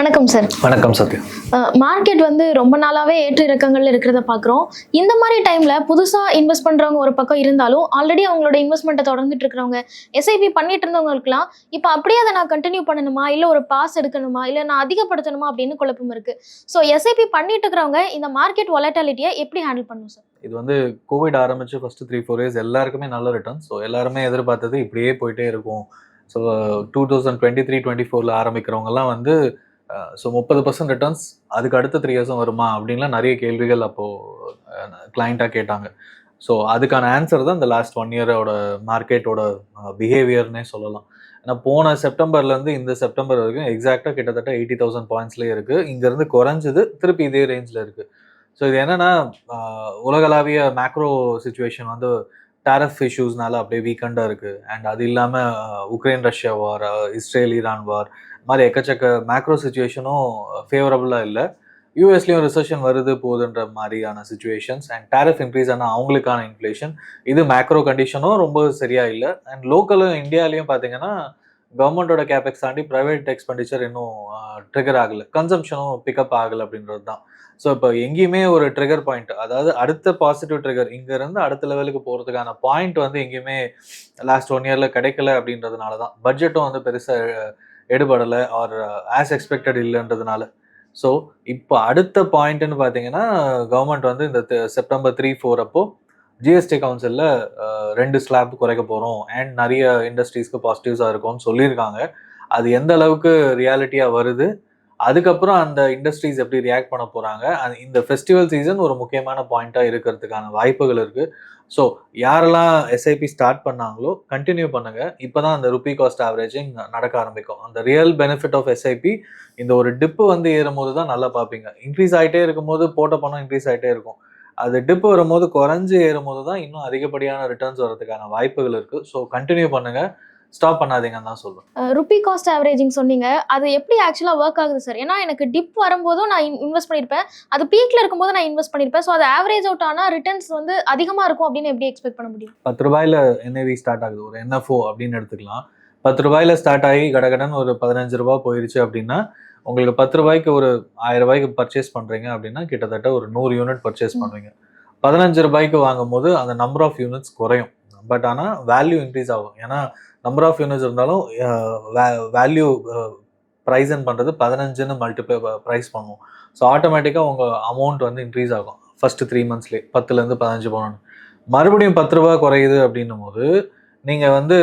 வணக்கம் சார் வணக்கம் சத்யா. மார்க்கெட் வந்து ரொம்ப நாளாவே ஏற்ற இறக்கங்கள்ல இருக்கிறத பார்க்குறோம் இந்த மாதிரி டைம்ல புதுசா இன்வெஸ்ட் பண்றவங்க ஒரு பக்கம் இருந்தாலும் ஆல்ரெடி அவங்களோட இன்வெஸ்ட்மெண்ட்டை தொடர்ந்துட்டு இருக்கிறவங்க எஸ்ஐபி பண்ணிட்டு இருந்தவங்களுக்குலாம் இப்போ அப்படியே அதை நான் கண்டினியூ பண்ணணுமா? இல்லை ஒரு பாஸ் எடுக்கணுமா? இல்லை நான் அதிகப்படுத்தணுமா? அப்படின்னு குழப்பம் இருக்கு. ஸோ எஸ்ஐபி பண்ணிட்டு இருக்கிறவங்க இந்த மார்க்கெட் வொலட்டாலிட்டியை எப்படி ஹேண்டில் பண்ணணும் சார் இது வந்து கோவிட் ஆரம்பிச்சு ஃபர்ஸ்ட் த்ரீ ஃபோர் இயர்ஸ் எல்லாருக்குமே நல்ல ரிட்டர்ன் ஸோ எல்லாருமே எதிர்பார்த்தது இப்படியே போயிட்டே இருக்கும். So two thousand twenty three twenty ஃபோரில் ஆரம்பிக்கிறவங்கலாம் வந்து ஸோ முப்பது பர்சன்ட் ரிட்டர்ன்ஸ் அதுக்கு அடுத்த த்ரீ இயர்ஸும் வருமா அப்படின்லாம் நிறைய கேள்விகள் அப்போது கிளைண்ட்டாக கேட்டாங்க. ஸோ அதுக்கான ஆன்சர் தான் இந்த லாஸ்ட் ஒன் இயரோட மார்க்கெட்டோட பிஹேவியர்னே சொல்லலாம். ஏன்னா போன செப்டம்பர்லேருந்து இந்த செப்டம்பர் வரைக்கும் எக்ஸாக்டாக கிட்டத்தட்ட எயிட்டி தௌசண்ட் பாயிண்ட்ஸ்லேயே இருக்குது இங்கேருந்து குறைஞ்சது திருப்பி இதே ரேஞ்சில் இருக்குது ஸோ இது என்னன்னா உலகளாவிய மேக்ரோ சுச்சுவேஷன் வந்து டேரஃப் இஷ்யூஸ்னால அப்படியே வீக்கெண்டாக இருக்குது அண்ட் அது இல்லாமல் Ukraine Russia war Israel Iran war மாதிரி எக்கச்சக்க மேக்ரோ சுச்சுவேஷனும் ஃபேவரபுளாக இல்லை. யூஎஸ்லேயும் ரிசர்ஷன் வருது போகுதுன்ற மாதிரியான சுச்சுவேஷன்ஸ் அண்ட் டேரிஃப் இன்க்ரீஸ் ஆனால் அவங்களுக்கான இன்ஃப்ளேஷன் இது மேக்ரோ கண்டிஷனும் ரொம்ப சரியாக இல்லை. அண்ட் லோக்கலும் இந்தியாலையும் பார்த்தீங்கன்னா கவர்மெண்டோட கேபெக்ஸ் தாண்டி ப்ரைவேட் எக்ஸ்பெண்டிச்சர் இன்னும் ட்ரிகர் ஆகலை. கன்சம்ஷனும் பிக்கப் ஆகலை அப்படின்றது தான். ஸோ இப்போ எங்கேயுமே ஒரு ட்ரிகர் பாயிண்ட் அதாவது அடுத்த பாசிட்டிவ் ட்ரிகர் இங்கேருந்து அடுத்த லெவலுக்கு போகிறதுக்கான பாயிண்ட் வந்து எங்கேயுமே லாஸ்ட் ஒன் இயரில் கிடைக்கல அப்படின்றதுனால தான். பட்ஜெட்டும் வந்து பெருசாக எடுபடலை ஆர் ஆஸ் எக்ஸ்பெக்டட் இல்லைன்றதுனால. ஸோ இப்போ அடுத்த பாயிண்ட்னு பார்த்தீங்கன்னா கவர்மெண்ட் வந்து இந்த செப்டம்பர் த்ரீ ஃபோர் அப்போ ஜிஎஸ்டி கவுன்சிலில் uh, ரெண்டு ஸ்லாப் குறைக்க போகிறோம் அண்ட் நிறைய இண்டஸ்ட்ரீஸ்க்கு பாசிட்டிவ்ஸாக இருக்கும்னு சொல்லியிருக்காங்க. அது எந்த அளவுக்கு ரியாலிட்டியாக வருது? அதுக்கப்புறம் அந்த இண்டஸ்ட்ரீஸ் எப்படி ரியாக்ட் பண்ண போகிறாங்க இந்த ஃபெஸ்டிவல் சீசன் ஒரு முக்கியமான பாயிண்ட்டாக இருக்கிறதுக்கான வாய்ப்புகள் இருக்குது ஸோ யாரெல்லாம் எஸ்ஐபி ஸ்டார்ட் பண்ணாங்களோ கண்டினியூ பண்ணுங்கள் இப்போ தான் அந்த ருபி காஸ்ட் ஆவரேஜிங் நடக்க ஆரம்பிக்கும். அந்த ரியல் பெனிஃபிட் ஆஃப் எஸ்ஐபி இந்த ஒரு டிப்பு வந்து ஏறும்போது தான் நல்லா பார்ப்பீங்க. இன்க்ரீஸ் ஆகிட்டே இருக்கும்போது போட்ட பணம் இன்க்ரீஸ் ஆகிட்டே இருக்கும். அது டிப்பு வரும்போது குறைஞ்சி ஏறும்போது தான் இன்னும் அதிகப்படியான ரிட்டர்ன்ஸ் வரதுக்கான வாய்ப்புகள் இருக்குது ஸோ கண்டினியூ பண்ணுங்கள் ஸ்டாப் பண்ணாதீங்கன்னு தான் சொல்லுவேன் ருபி காஸ்ட் ஆவரேஜிங் சொன்னீங்க. அது எப்படி ஆக்சுவலாக ஒர்க் ஆகுது சார் ஏன்னா எனக்கு டிப் வரும்போதும் நான் இன்வெஸ்ட் பண்ணியிருப்பேன் அது பீக்ல இருக்கும்போது நான் இன்வெஸ்ட் பண்ணியிருப்பேன் ஸோ அது ஆவரேஜ் அவுட் ஆனால் ரிட்டர்ன்ஸ் வந்து அதிகமாக இருக்கும் அப்படின்னு எப்படி எக்ஸ்பெக்ட் பண்ண முடியும்? பத்து ரூபாயில என்ஐவி ஸ்டார்ட் ஆகுது. ஒரு என்எஃப்ஓ அப்படின்னு எடுத்துக்கலாம். பத்து ரூபாயில ஸ்டார்ட் ஆகி கடகடன் ஒரு பதினஞ்சு ரூபாய் போயிருச்சு அப்படின்னா உங்களுக்கு பத்து ரூபாய்க்கு ஒரு ஆயிரம் ரூபாய்க்கு பர்ச்சேஸ் பண்றீங்க அப்படின்னா கிட்டத்தட்ட ஒரு நூறு யூனிட் பர்ச்சேஸ் ம். பண்ணுவீங்க. பதினஞ்சு ரூபாய்க்கு வாங்கும் போது அந்த நம்பர் ஆஃப் யூனிட்ஸ் குறையும். பட் ஆனால் வேல்யூ இன்க்ரீஸ் ஆகும். ஏன்னா நம்பர் ஆஃப் யூனிட்ஸ் இருந்தாலும் வேல்யூ ப்ரைஸ்ன்னு பண்ணுறது பதினஞ்சுன்னு மல்டிப்ளை ப்ரைஸ் பண்ணுவோம் ஸோ ஆட்டோமேட்டிக்காக உங்கள் அமௌண்ட் வந்து இன்க்ரீஸ் ஆகும். ஃபஸ்ட்டு த்ரீ மந்த்ஸ்லேயே பத்துலேருந்து பதினஞ்சு போனோன்னு. மறுபடியும் பத்து ரூபா குறையுது அப்படின்னும் போது நீங்கள் வந்து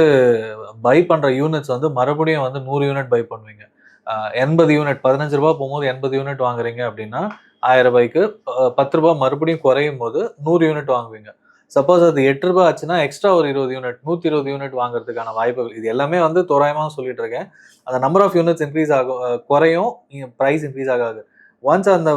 பை பண்ணுற யூனிட்ஸ் வந்து மறுபடியும் வந்து நூறு யூனிட் பை பண்ணுவீங்க. எண்பது யூனிட் பதினஞ்சு ரூபா போகும்போது எண்பது யூனிட் வாங்குறீங்க அப்படின்னா ஆயிரம் ரூபாய்க்கு பத்து ரூபா மறுபடியும் குறையும் போது நூறு யூனிட் வாங்குவீங்க. சப்போஸ் அது எட்டு ரூபாய் ஆச்சுன்னா எக்ஸ்ட்ரா ஒரு இருபது யூனிட் நூற்றி இருபது யூனிட் வாங்குறதுக்கான வாய்ப்புகள். இது எல்லாமே வந்து தோராயமாக சொல்லிட்டு இருக்கேன். அந்த நம்பர் ஆஃப் யூனிட்ஸ் இன்க்ரீஸ் ஆகும் குறையும் ப்ரைஸ் இன்க்ரீஸ் ஆகாது. ஒன்ஸ் அந்த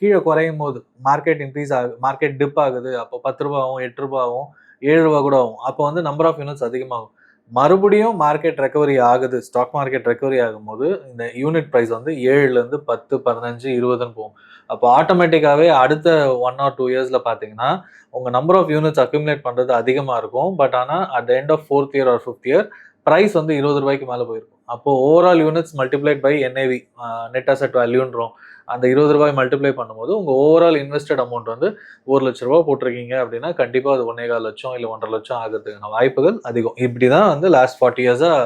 கீழே குறையும் போது மார்க்கெட் இன்க்ரீஸ் ஆகுது மார்க்கெட் டிப் ஆகுது அப்போ பத்து ரூபாவும் எட்டு ரூபாவும் ஏழு ரூபா கூட ஆகும். அப்போ வந்து நம்பர் ஆஃப் யூனிட்ஸ் அதிகமாகும். மறுபடியும் மார்க்கெட் ரெக்கவரி ஆகுது ஸ்டாக் மார்க்கெட் ரெக்கவரி ஆகும்போது இந்த யூனிட் ப்ரைஸ் வந்து ஏழுலேருந்து பத்து பதினஞ்சு இருபதுன்னு போகும். அப்போ ஆட்டோமேட்டிக்காகவே அடுத்த ஒன் ஆர் டூ இயர்ஸில் பார்த்தீங்கன்னா உங்கள் நம்பர் ஆஃப் யூனிட்ஸ் அக்யூமுலேட் பண்ணுறது அதிகமாக இருக்கும். பட் ஆனால் at end of fourth year or fifth year price வந்து இருபது ரூபாய்க்கு மேலே போயிருக்கும். அப்போ overall units multiplied by N A V net asset வேல்யூன்றோம் அந்த இருபது ரூபாய் மல்டிப்ளை பண்ணும்போது உங்கள் ஓவரால் இன்வெஸ்டட் அமௌண்ட் வந்து ஒரு லட்ச ரூபா போட்டிருக்கீங்க அப்படின்னா கண்டிப்பாக அது ஒன்னே கால் லட்சம் இல்லை ஒன்றரை லட்சம் ஆகிறதுக்கான வாய்ப்புகள் அதிகம். இப்படி தான் வந்து லாஸ்ட் ஃபார்ட்டி இயர்ஸாக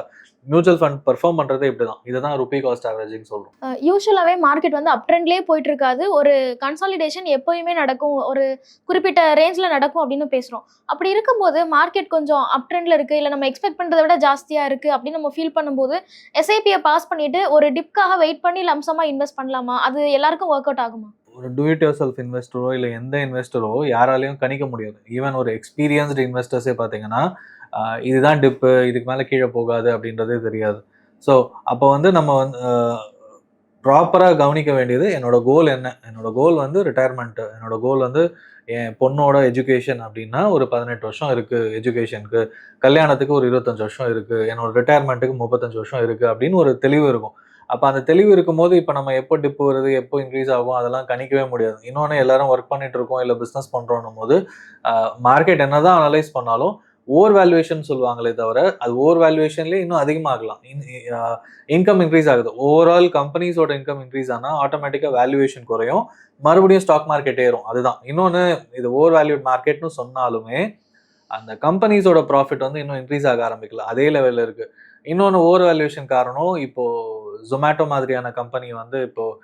மியூச்சுவல் ஃபண்ட் பெர்ஃபார்ம் பண்ணுறதே இப்படி தான் இதுதான் ருபி காஸ்ட் ஆவரேஜிங் சொல்கிறோம் யூஸ்வலாகவே மார்க்கெட் வந்து அப் ட்ரெண்ட்லேயே போயிட்டு இருக்காது ஒரு கன்சாலிடேஷன் எப்போயுமே நடக்கும். ஒரு குறிப்பிட்ட ரேஞ்சில் நடக்கும் அப்படின்னு பேசுகிறோம் அப்படி இருக்கும்போது மார்க்கெட் கொஞ்சம் அப் ட்ரெண்டில் இருக்குது இல்லை நம்ம எக்ஸ்பெக்ட் பண்ணுறதை விட ஜாஸ்தியாக இருக்குது அப்படின்னு நம்ம ஃபீல் பண்ணும்போது எஸ்ஐபியை பாஸ் பண்ணிட்டு ஒரு டிப்காக வெயிட் பண்ணி லம்சமாக இன்வெஸ்ட் பண்ணலாமா? அது எல்லாருக்கும் ஒர்க் அவுட் ஆகுமா? ஒரு டூ இட் யோர் செல்ஃப் இன்வெஸ்டரோ இல்லை எந்த இன்வெஸ்டரோ யாராலையும் கணிக்க முடியாது. ஈவன் ஒரு எக்ஸ்பீரியன்ஸ்டு இன்வெஸ்டர்ஸே பார்த்தீங்கன்னா இதுதான் டிப்பு இதுக்கு மேலே கீழே போகாது அப்படின்றதே தெரியாது. ஸோ அப்போ வந்து நம்ம வந்து ப்ராப்பராக கவனிக்க வேண்டியது என்னோடய கோல் என்ன? என்னோட கோல் வந்து ரிட்டையர்மெண்ட்டு என்னோடய கோல் வந்து என் பொண்ணோட எஜுகேஷன் அப்படின்னா ஒரு பதினெட்டு வருஷம் இருக்குது எஜுகேஷனுக்கு கல்யாணத்துக்கு ஒரு இருபத்தஞ்சி வருஷம் இருக்குது என்னோடய ரிட்டையர்மெண்ட்டுக்கு முப்பத்தஞ்சு வருஷம் இருக்குது அப்படின்னு ஒரு தெளிவு இருக்கும். அப்போ அந்த தெளிவு இருக்கும்போது இப்போ நம்ம எப்போ டிப்பு வருது எப்போ இன்க்ரீஸ் ஆகும் அதெல்லாம் கணிக்கவே முடியாது. இன்னொன்று எல்லாரும் ஒர்க் பண்ணிட்டு இருக்கோம் இல்லை பிஸ்னஸ் பண்ணுறோன்னும் போது மார்க்கெட் என்ன தான் அனலைஸ் பண்ணாலும் ஓவர் வேல்யூவேஷன் சொல்லுவாங்களே தவிர அது ஓவர் வேல்யூவேஷன்லேயே இன்னும் அதிகமாகலாம். இன்கம் இன்க்ரீஸ் ஆகுது. ஓவரால் கம்பெனிஸோட இன்கம் இன்க்ரீஸ் ஆனால் ஆட்டோமேட்டிக்காக வேல்யூவேஷன் குறையும். மறுபடியும் ஸ்டாக் மார்க்கெட் ஏறும். அதுதான். இன்னொன்று இது ஓவர் வேல்யூட் மார்க்கெட்னு சொன்னாலுமே அந்த கம்பெனிஸோட ப்ராஃபிட் வந்து இன்னும் இன்க்ரீஸ் ஆக ஆரம்பிக்கல. அதே லெவலில் இருக்குது இன்னொன்று ஓவர் வேல்யூவேஷன் காரணம் இப்போது ஜொமேட்டோ மாதிரியான கம்பெனி வந்து இப்போது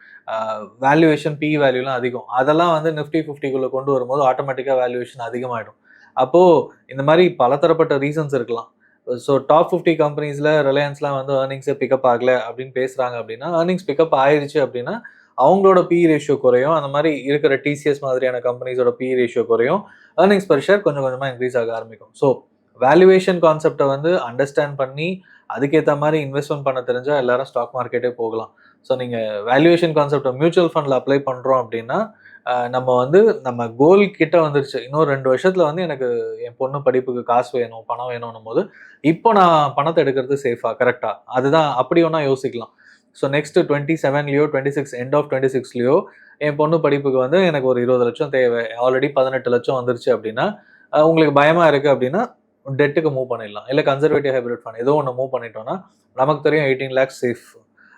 வேல்யூவேஷன் பி வேல்யூலாம் அதிகம். அதெல்லாம் வந்து நிஃப்டி ஃபிஃப்டிக்குள்ளே கொண்டு வரும்போது ஆட்டோமேட்டிக்காக வேல்யூவேஷன் அதிகமாகிடும் அப்போது இந்த மாதிரி பலதரப்பட்ட ரீசன்ஸ் இருக்கலாம். ஸோ டாப் ஃபிஃப்டி கம்பெனிஸில் ரிலையன்ஸ்லாம் வந்து ஏர்னிங்ஸே பிக்கப் ஆகலை அப்படின்னு பேசுகிறாங்க அப்படின்னா ஏர்னிங்ஸ் பிக்கப் ஆயிடுச்சு அப்படின்னா அவங்களோட பி ரேஷியோ குறையும். அந்த மாதிரி இருக்கிற டிசிஎஸ் மாதிரியான கம்பெனிஸோட பி ரேஷியோ குறையும். ஏர்னிங்ஸ் பர் ஷேர் கொஞ்சம் கொஞ்சமாக இன்க்ரீஸ் ஆக ஆரம்பிக்கும். ஸோ வேல்யூவேஷன் கான்செப்டை வந்து அண்டர்ஸ்டாண்ட் பண்ணி அதுக்கேற்ற மாதிரி இன்வெஸ்ட்மெண்ட் பண்ண தெரிஞ்சால் எல்லாரும் ஸ்டாக் மார்க்கெட்டே போகலாம். ஸோ நீங்கள் வேல்யூவேஷன் கான்செப்டை மியூச்சுவல் ஃபண்டில் அப்ளை பண்ணுறோம் அப்படின்னா நம்ம வந்து நம்ம கோல் கிட்ட வந்துருச்சு. இன்னொரு ரெண்டு வருஷத்துல வந்து எனக்கு என் பொண்ணு படிப்புக்கு காசு வேணும் பணம் வேணும்னும் போது இப்போ நான் பணத்தை எடுக்கிறது சேஃபா கரெக்டா அதுதான் அப்படி ஒன்றா யோசிக்கலாம். So next twenty செவன்லையோ twenty six end of twenty சிக்ஸ்லையோ என் பொண்ணு படிப்புக்கு வந்து எனக்கு ஒரு இருபது லட்சம் தேவை. ஆல்ரெடி பதினெட்டு லட்சம் வந்துருச்சு அப்படின்னா உங்களுக்கு பயமா இருக்கு அப்படின்னா டெட்டுக்கு மூவ் பண்ணிடலாம். இல்லை கன்சர்வேட்டிவ் ஹைப்ரிட் ஃபண்ட் ஏதோ ஒன்று மூவ் பண்ணிட்டோம்னா நமக்கு தெரியும் eighteen lakhs safe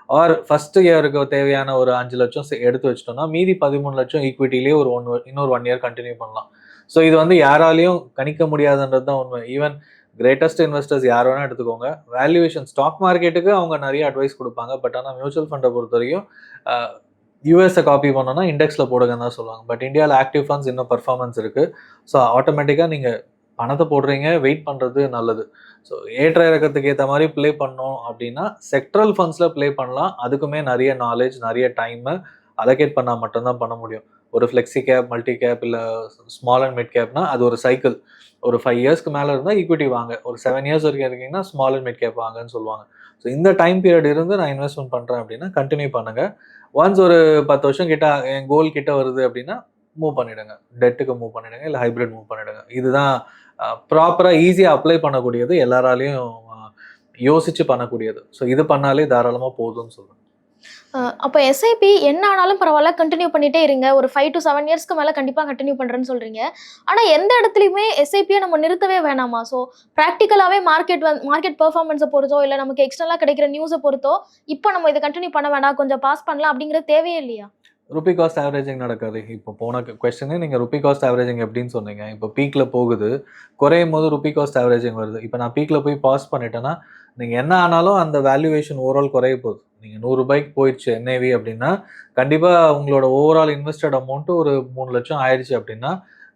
or first இயருக்கு தேவையான ஒரு அஞ்சு லட்சம் எடுத்து வச்சிட்டோம்னா மீதி பதிமூணு லட்சம் ஈக்விட்டிலேயே ஒரு ஒன் இன்னொரு ஒன் இயர் கண்டினியூ பண்ணலாம். ஸோ இது வந்து யாராலையும் கணிக்க முடியாதுன்றது தான் உண்மை. ஈவன் கிரேட்டஸ்ட் இன்வெஸ்டர்ஸ் யார் வேணால் எடுத்துக்கோங்க. வேல்யூவேஷன் ஸ்டாக் மார்க்கெட்டுக்கு அவங்க நிறைய அட்வைஸ் கொடுப்பாங்க. பட் ஆனால் மியூச்சுவல் ஃபண்டை பொறுத்த வரைக்கும் யூஎஸை காப்பி பண்ணோன்னா இண்டெக்ஸில் போடுங்கன்னு தான் சொல்லுவாங்க. பட் இந்தியாவில் ஆக்டிவ் ஃபண்ட்ஸ் இன்னும் பர்ஃபார்மன்ஸ் இருக்குது ஸோ ஆட்டோமேட்டிக்காக நீங்கள் பணத்தை போடுறீங்க வெயிட் பண்ணுறது நல்லது. ஸோ ஏற்ற இறக்கத்துக்கு ஏற்ற மாதிரி ப்ளே பண்ணோம் அப்படின்னா செக்ட்ரல் ஃபண்ட்ஸில் ப்ளே பண்ணலாம். அதுக்குமே நிறைய நாலேஜ் நிறைய டைமை அலோகேட் பண்ணால் மட்டும்தான் பண்ண முடியும். ஒரு ஃப்ளெக்ஸி கேப் மல்டி கேப் இல்லை ஸ்மால் அண்ட் மிட் கேப்னா அது ஒரு சைக்கிள் ஒரு ஃபைவ் இயர்ஸ்க்கு மேலே இருந்தால் ஈக்விட்டி வாங்க. ஒரு செவன் இயர்ஸ் வரைக்கும் இருக்கீங்கன்னா ஸ்மால் அண்ட் மிட் கேப் வாங்கன்னு சொல்லுவாங்க. ஸோ இந்த டைம் பீரியட் இருந்து நான் இன்வெஸ்ட்மெண்ட் பண்ணுறேன் அப்படின்னா கண்டினியூ பண்ணுங்கள் ஒன்ஸ் ஒரு பத்து வருஷம் கிட்ட என் கோல் கிட்ட வருது அப்படின்னா மூவ் பண்ணிவிடுங்க டெட்டுக்கு மூவ் பண்ணிவிடுங்க இல்லை ஹைப்ரிட் மூவ் பண்ணிடுங்க. இதுதான் ப்ராப்பராக ஈஸியாக அப்ளை பண்ணக்கூடியது எல்லாராலையும் யோசித்து யோசிச்சு பண்ணக்கூடியது. ஸோ இது பண்ணாலே தாராளமாக போதும்னு சொல்கிறேன் அப்போ எஸ்ஐபி என்ன ஆனாலும் பரவாயில்ல கண்டினியூ பண்ணிட்டே இருங்க. ஒரு ஃபைவ் டு செவன் இயர்ஸ்க்கு மேலே கண்டிப்பாக கண்டினியூ பண்ணுறேன்னு சொல்கிறீங்க ஆனால் எந்த இடத்துலையுமே எஸ்ஐபியை நம்ம நிறுத்தவே வேணாமா? ஸோ ப்ராக்டிக்கலாகவே மார்க்கெட் வந்து மார்க்கெட் பெர்ஃபார்மன்ஸை பொறுத்தோ இல்லை நமக்கு எக்ஸ்டர்னலாக கிடைக்கிற நியூஸை பொறுத்தோ இப்போ நம்ம இதை கண்டினியூ பண்ண வேணாம். கொஞ்சம் பாஸ் பண்ணலாம் அப்படிங்கிறது தேவையே இல்லையா? ருபி காஸ்ட் ஆவரேஜிங் நடக்காது. இப்போ போன கொஸ்டினே நீங்கள் ருபி காஸ்ட் ஆவரேஜிங் எப்படின்னு சொன்னீங்க. இப்போ பீக்கில் போகுது. குறையும் போது ருபி காஸ்ட் ஆவரேஜிங் வருது. இப்போ நான் பீக்கில் போய் பாஸ் பண்ணிட்டேன்னா நீங்கள் என்ன ஆனாலும் அந்த வேல்யூவேஷன் ஓவரால் குறைய போகுது. நீங்கள் நூறுரூபாய்க்கு போயிடுச்சு என்ஏவி அப்படின்னா கண்டிப்பாக உங்களோட ஓவரால் இன்வெஸ்டட் அமௌண்ட்டு ஒரு மூணு லட்சம் ஆயிடுச்சு அப்படின்னா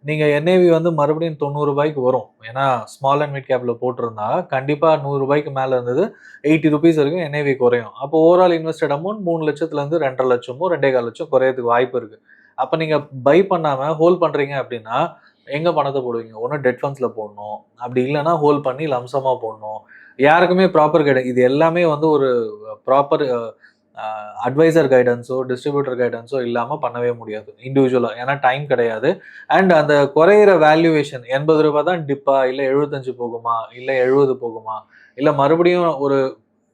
நீங்கள் என்ஏவி வந்து மறுபடியும் தொண்ணூறுபாய்க்கு வரும். ஏன்னா ஸ்மால் அண்ட் மிட் கேப்பில் போட்டிருந்தா கண்டிப்பாக நூறுரூபாய்க்கு மேலே இருந்தது எயிட்டி ருபீஸ் வரைக்கும் என்ஏவி குறையும். அப்போ ஓவரால் இன்வெஸ்டட் அமௌண்ட் மூணு லட்சத்துலேருந்து ரெண்டரை லட்சமோ ரெண்டே கால் லட்சம் குறையிறதுக்கு வாய்ப்பு இருக்குது அப்போ நீங்கள் பை பண்ணாமல் ஹோல்ட் பண்ணுறீங்க அப்படின்னா எங்கே பணத்தை போடுவீங்க? ஒன்று டெட் ஃபண்ட்ஸில் போடணும். அப்படி இல்லைன்னா ஹோல்ட் பண்ணி லம்சமாக போடணும். யாருக்குமே ப்ராப்பர் கிடையாது இது எல்லாமே வந்து ஒரு ப்ராப்பர் அட்வைசர் கைடன்ஸோ டிஸ்ட்ரிபியூட்டர் கைடன்ஸோ இல்லாமல் பண்ணவே முடியாது. இண்டிவிஜுவலாக ஏன்னா டைம் கிடையாது. அண்ட் அந்த குறையிற வேல்யூவேஷன் எண்பது ரூபாய் தான் டிப்பா இல்லை எழுபத்தஞ்சு போகுமா இல்லை எழுபது போகுமா இல்லை மறுபடியும் ஒரு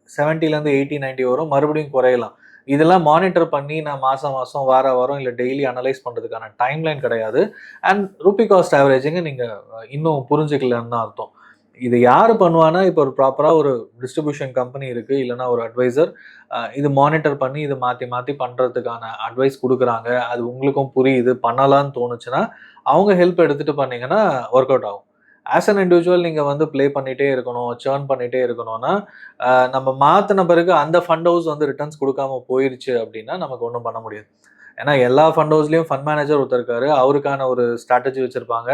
செவன்ட்டிலேருந்து எயிட்டி நைன்ட்டி வரும் மறுபடியும் குறையலாம். இதெல்லாம் மானிட்டர் பண்ணி நான் மாதம் மாதம் வார வாரம் இல்லை டெய்லி அனலைஸ் பண்ணுறதுக்கான டைம்லைன் கிடையாது. அண்ட் ரூபி காஸ்ட் ஆவரேஜிங்க நீங்கள் இன்னும் புரிஞ்சுக்கலன்னு தான் அர்த்தம். இது யார் பண்ணுவானா இப்போ ஒரு ப்ராப்பராக ஒரு டிஸ்ட்ரிபியூஷன் கம்பெனி இருக்குது இல்லைன்னா ஒரு அட்வைசர் இது மானிட்டர் பண்ணி இது மாற்றி மாற்றி பண்ணுறதுக்கான அட்வைஸ் கொடுக்குறாங்க. அது உங்களுக்கும் புரியுது பண்ணலான்னு தோணுச்சுன்னா அவங்க ஹெல்ப் எடுத்துகிட்டு பண்ணிங்கன்னா ஒர்க் அவுட் ஆகும். ஆஸ் அன் இண்டிவிஜுவல் நீங்கள் வந்து ப்ளே பண்ணிகிட்டே இருக்கணும் சேர்ன் பண்ணிகிட்டே இருக்கணும்னா நம்ம மாற்றின பிறகு அந்த ஃபண்ட் ஹவுஸ் வந்து ரிட்டர்ன்ஸ் கொடுக்காம போயிடுச்சு அப்படின்னா நமக்கு ஒன்றும் பண்ண முடியாது. ஏன்னா எல்லா ஃபண்ட் ஹவுஸ்லேயும் ஃபண்ட் மேனேஜர் ஒருத்தர் இருக்காரு. அவருக்கான ஒரு ஸ்ட்ராட்டஜி வச்சுருப்பாங்க.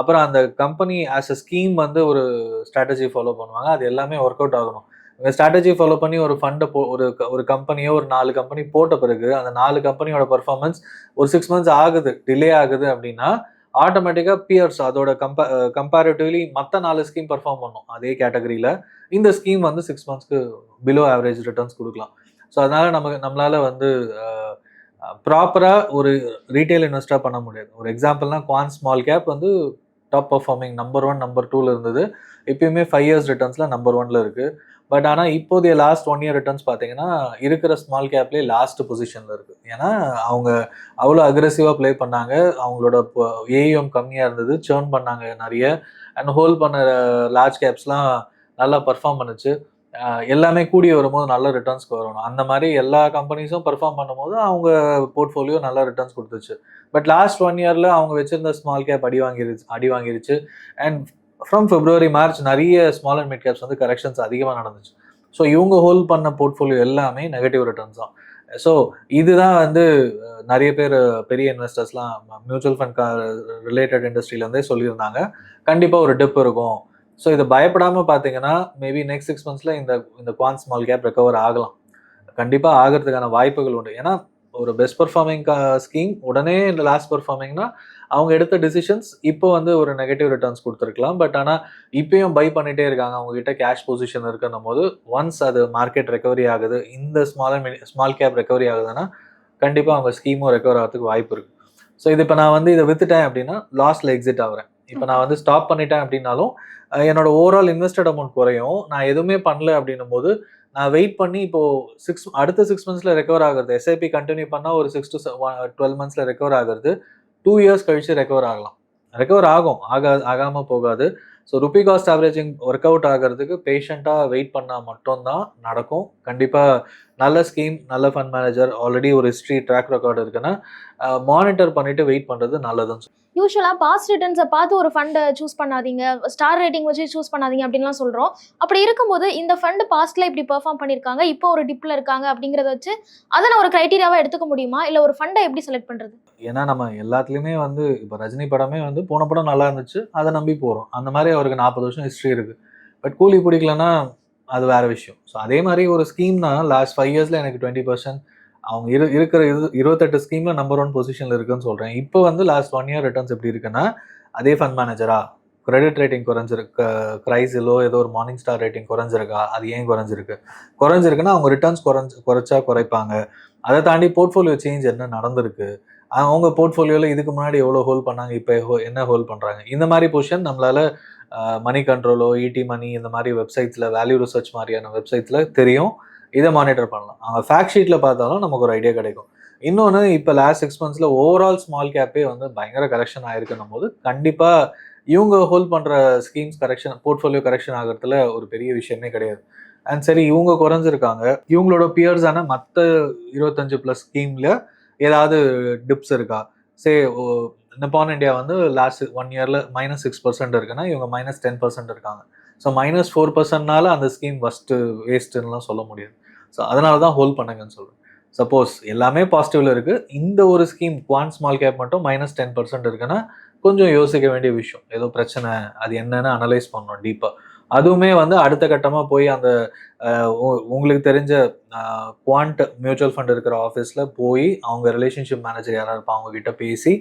அப்புறம் அந்த கம்பெனி ஆஸ் அ ஸ்கீம் வந்து ஒரு ஸ்ட்ராட்டஜி ஃபாலோ பண்ணுவாங்க. அது எல்லாமே ஒர்க் அவுட் ஆகணும். இந்த ஸ்ட்ராட்டஜி ஃபாலோ பண்ணி ஒரு ஃபண்டை போ ஒரு ஒரு கம்பெனியோ ஒரு நாலு கம்பெனி போட்ட பிறகு அந்த நாலு கம்பெனியோட பர்ஃபார்மன்ஸ் ஒரு சிக்ஸ் மந்த்ஸ் ஆகுது டிலே ஆகுது அப்படின்னா ஆட்டோமேட்டிக்காக பியர்ஸ் அதோட கம்பே கம்பேரிட்டிவ்லி மற்ற நாலு ஸ்கீம் பர்ஃபார்ம் பண்ணும். அதே கேட்டகரியில் இந்த ஸ்கீம் வந்து சிக்ஸ் மந்த்ஸ்க்கு பிலோ ஆவரேஜ் ரிட்டர்ன்ஸ் கொடுக்கலாம். ஸோ அதனால் நமக்கு நம்மளால வந்து ப்ராப்பராக ஒரு ரீட்டைல் இன்வெஸ்டாக பண்ண முடியாது. ஒரு எக்ஸாம்பிள்னா குவான் ஸ்மால் கேப் வந்து top performing number one number டூவில் இருந்தது. இப்போயுமே ஃபைவ் இயர்ஸ் ரிட்டர்ன்ஸில் நம்பர் ஒன்ல இருக்குது பட் ஆனால் இப்போதைய லாஸ்ட் ஒன் இயர் ரிட்டர்ன்ஸ் பார்த்தீங்கன்னா இருக்கிற ஸ்மால் கேப்லேயே லாஸ்ட் பொசிஷனில் இருக்குது ஏன்னா அவங்க அவ்வளோ அக்ரெசிவாக ப்ளே பண்ணாங்க. அவங்களோட ஏஎம் கம்மியாக இருந்தது. சேர்ன் பண்ணாங்க நிறைய. அண்ட் ஹோல்ட் பண்ண லார்ஜ் கேப்ஸ்லாம் நல்லா பர்ஃபார்ம் பண்ணுச்சு. எல்லாமே கூடி வரும்போது நல்ல ரிட்டர்ன்ஸ்க்கு வரணும். அந்த மாதிரி எல்லா கம்பெனிஸும் பெர்ஃபார்ம் பண்ணும்போது அவங்க போர்ட்ஃபோலியோ நல்ல ரிட்டர்ன்ஸ் கொடுத்துச்சு. பட் லாஸ்ட் ஒன் இயரில் அவங்க வச்சிருந்த ஸ்மால் கேப் அடி வாங்கிருச்சு அடி வாங்கிருச்சு. அண்ட் ஃப்ரம் பிப்ரவரி மார்ச் நிறைய ஸ்மால் அண்ட் மிட் கேப்ஸ் வந்து கரெக்ஷன்ஸ் அதிகமாக நடந்துச்சு. ஸோ இவங்க ஹோல்ட் பண்ண போர்ட்ஃபோலியோ எல்லாமே நெகட்டிவ் ரிட்டர்ன்ஸ் தான். ஸோ இதுதான் வந்து நிறைய பேர் பெரிய இன்வெஸ்டர்ஸ்லாம் மியூச்சுவல் ஃபண்ட் ரிலேட்டட் இண்டஸ்ட்ரியிலேருந்தே சொல்லியிருந்தாங்க. கண்டிப்பாக ஒரு டிப் இருக்கும். ஸோ இதை பயப்படாமல் பார்த்தீங்கன்னா மேபி நெக்ஸ்ட் சிக்ஸ் மந்த்ஸில் இந்த இந்த குவான் ஸ்மால் கேப் ரெக்கவர் ஆகலாம். கண்டிப்பாக ஆகிறதுக்கான வாய்ப்புகள் உண்டு. ஏன்னா ஒரு பெஸ்ட் பர்ஃபார்மிங் ஸ்கீம் உடனே இந்த லாஸ்ட் பர்ஃபார்மிங்னா அவங்க எடுத்த டிசிஷன்ஸ் இப்போ வந்து ஒரு நெகட்டிவ் ரிட்டர்ன்ஸ் கொடுத்துருக்கலாம். பட் ஆனால் இப்பயும் பை பண்ணிட்டே இருக்காங்க. அவங்கக்கிட்ட கேஷ் பொசிஷன் இருக்குன்னும் போது ஒன்ஸ் அது மார்க்கெட் ரெக்கவரி ஆகுது இந்த small and small cap recovery ஆகுதுன்னா கண்டிப்பாக அவங்க ஸ்கீமும் ரெக்கவர் ஆகிறதுக்கு வாய்ப்பு இருக்குது ஸோ இது இப்போ நான் வந்து இதை வித்துட்டேன் அப்படின்னா லாஸ்ட்டில் எக்ஸிட் ஆகுறேன். இப்போ நான் வந்து ஸ்டாப் பண்ணிட்டேன் அப்படின்னாலும் என்னோட ஓவரால் இன்வெஸ்டட் அமௌண்ட் குறையும். நான் எதுவுமே பண்ணல அப்படின்னும் போது நான் வெயிட் பண்ணி இப்போ சிக்ஸ் அடுத்த சிக்ஸ் மந்த்ஸ்ல ரெக்கவர் ஆகுறது. எஸ்ஐபி கண்டினியூ பண்ணால் ஒரு சிக்ஸ் டு டுவெல் மந்த்ஸ்ல ரெக்கவர் ஆகுறது. டூ இயர்ஸ் கழிச்சு ரெக்கவர் ஆகலாம். ரெக்கவர் ஆகும். ஆகா ஆகாமல் போகாது. So rupee cost averaging work out ஆகிறதுக்கு பேஷண்ட்டாக வெயிட் பண்ணால் மட்டும்தான் நடக்கும். கண்டிப்பாக நல்ல ஸ்கீம் நல்ல ஃபண்ட் மேனேஜர் ஆல்ரெடி ஒரு ஹிஸ்ட்ரி ட்ராக் ரெக்கார்டு இருக்குன்னா மானிட்டர் பண்ணிட்டு வெயிட் பண்ணுறது நல்லதுன்னு யூஸ்வலாக பாஸ்ட் ரிட்டர்ன்ஸை பார்த்து ஒரு ஃபண்டை சூஸ் பண்ணாதீங்க ஸ்டார் ரேட்டிங் வச்சு சூஸ் பண்ணாதீங்க அப்படின்லாம் சொல்கிறோம் அப்படி இருக்கும்போது இந்த ஃபண்டு பாஸ்ட்டில் இப்படி பெர்ஃபார்ம் பண்ணியிருக்காங்க இப்போ ஒரு டிப்பில் இருக்காங்க அப்படிங்கிறத வச்சு அதை நான் ஒரு க்ரைட்டீரியாவாக எடுத்துக்க முடியுமா? இல்லை ஒரு ஃபண்டை எப்படி செலக்ட் பண்ணுறது ஏன்னா நம்ம எல்லாத்துலேயுமே வந்து இப்போ ரஜினி படமே வந்து போன படம் நல்லா இருந்துச்சு அதை நம்பி போகிறோம் அந்த மாதிரி அவருக்கு நாற்பது வருஷம் ஹிஸ்ட்ரி இருக்குது பட் கூலி பிடிக்கலன்னா அது வேறு விஷயம். ஸோ அதே மாதிரி ஒரு ஸ்கீம்னா லாஸ்ட் ஃபைவ் இயர்ஸில் எனக்கு டுவெண்ட்டி பர்சன்ட் அவங்க இரு இருக்கிற இது இருபத்தெட்டு ஸ்கீமில் நம்பர் ஒன் பொசிஷனில் இருக்குன்னு சொல்கிறேன் இப்போ வந்து லாஸ்ட் ஒன் இயர் ரிட்டர்ன்ஸ் எப்படி இருக்குன்னா அதே ஃபண்ட் மேனேஜரா கிரெடிட் ரேட்டிங் குறைஞ்சிருக்கு க்ரைஸிலோ ஏதோ ஒரு மார்னிங் ஸ்டார் ரேட்டிங் குறைஞ்சிருக்கா அது ஏன் குறைஞ்சிருக்கு? குறைஞ்சிருக்குன்னா அவங்க ரிட்டர்ன்ஸ் குறைஞ்சு குறைச்சா குறைப்பாங்க. அதை தாண்டி போர்ட்ஃபோலியோ சேஞ்ச் என்ன நடந்திருக்கு? அவங்க போர்ட்ஃபோலியோவில் இதுக்கு முன்னாடி எவ்வளோ ஹோல்ட் பண்ணாங்க இப்போ என்ன ஹோல்ட் பண்ணுறாங்க இந்த மாதிரி பொசிஷன் நம்மளால் மணி கண்ட்ரோலோ இடி மணி இந்த மாதிரி வெப்சைட்ஸில் வேல்யூ ரிசர்ச் மாதிரியான வெப்சைட்ஸில் தெரியும். இதை மானிட்டர் பண்ணலாம். அவங்க ஃபேக்ட் ஷீட்டில் பார்த்தாலும் நமக்கு ஒரு ஐடியா கிடைக்கும். இன்னொன்று இப்போ லாஸ்ட் சிக்ஸ் மந்த்ஸில் ஓவரால் ஸ்மால் கேப்பே வந்து பயங்கர கரெக்ஷன் ஆகிருக்குன்னும் போது கண்டிப்பாக இவங்க ஹோல்ட் பண்ணுற ஸ்கீம்ஸ் கரெக்ஷன் போர்ட்ஃபோலியோ கரெக்ஷன் ஆகிறதுல ஒரு பெரிய விஷயமே கிடையாது. அண்ட் சரி இவங்க குறைஞ்சிருக்காங்க. இவங்களோட பியர்ஸான மற்ற இருபத்தஞ்சு ப்ளஸ் ஸ்கீமில் ஏதாவது டிப்ஸ் இருக்கா? சே நிப்பான் இந்தியா வந்து லாஸ்ட் ஒன் இயரில் மைனஸ் சிக்ஸ் பர்சன்ட் இருக்குன்னா இவங்க மைனஸ் டென் பர்சன்ட் இருக்காங்க. ஸோ மைனஸ் ஃபோர் பர்சன்ட்னால அந்த ஸ்கீம் ஃபஸ்ட்டு வேஸ்ட்டுன்னுலாம் சொல்ல முடியாது. ஸோ அதனால தான் ஹோல்ட் பண்ணுங்கன்னு சொல்கிறேன் சப்போஸ் எல்லாமே பாசிட்டிவில் இருக்குது இந்த ஒரு ஸ்கீம் குவான் ஸ்மால் கேப் மட்டும் மைனஸ் டென் பர்சன்ட் இருக்குன்னா கொஞ்சம் யோசிக்க வேண்டிய விஷயம். ஏதோ பிரச்சனை அது என்னன்னு அனலைஸ் பண்ணணும் டீப்பாக அதுவுமே வந்து அடுத்த கட்டமாக போய் அந்த உ- உங்களுக்கு தெரிஞ்ச குவான்ட் மியூச்சுவல் ஃபண்ட் இருக்கிற ஆஃபீஸில் போய் அவங்க ரிலேஷன்ஷிப் மேனேஜர் யாராக இருப்பாங்க அவங்ககிட்ட பேசி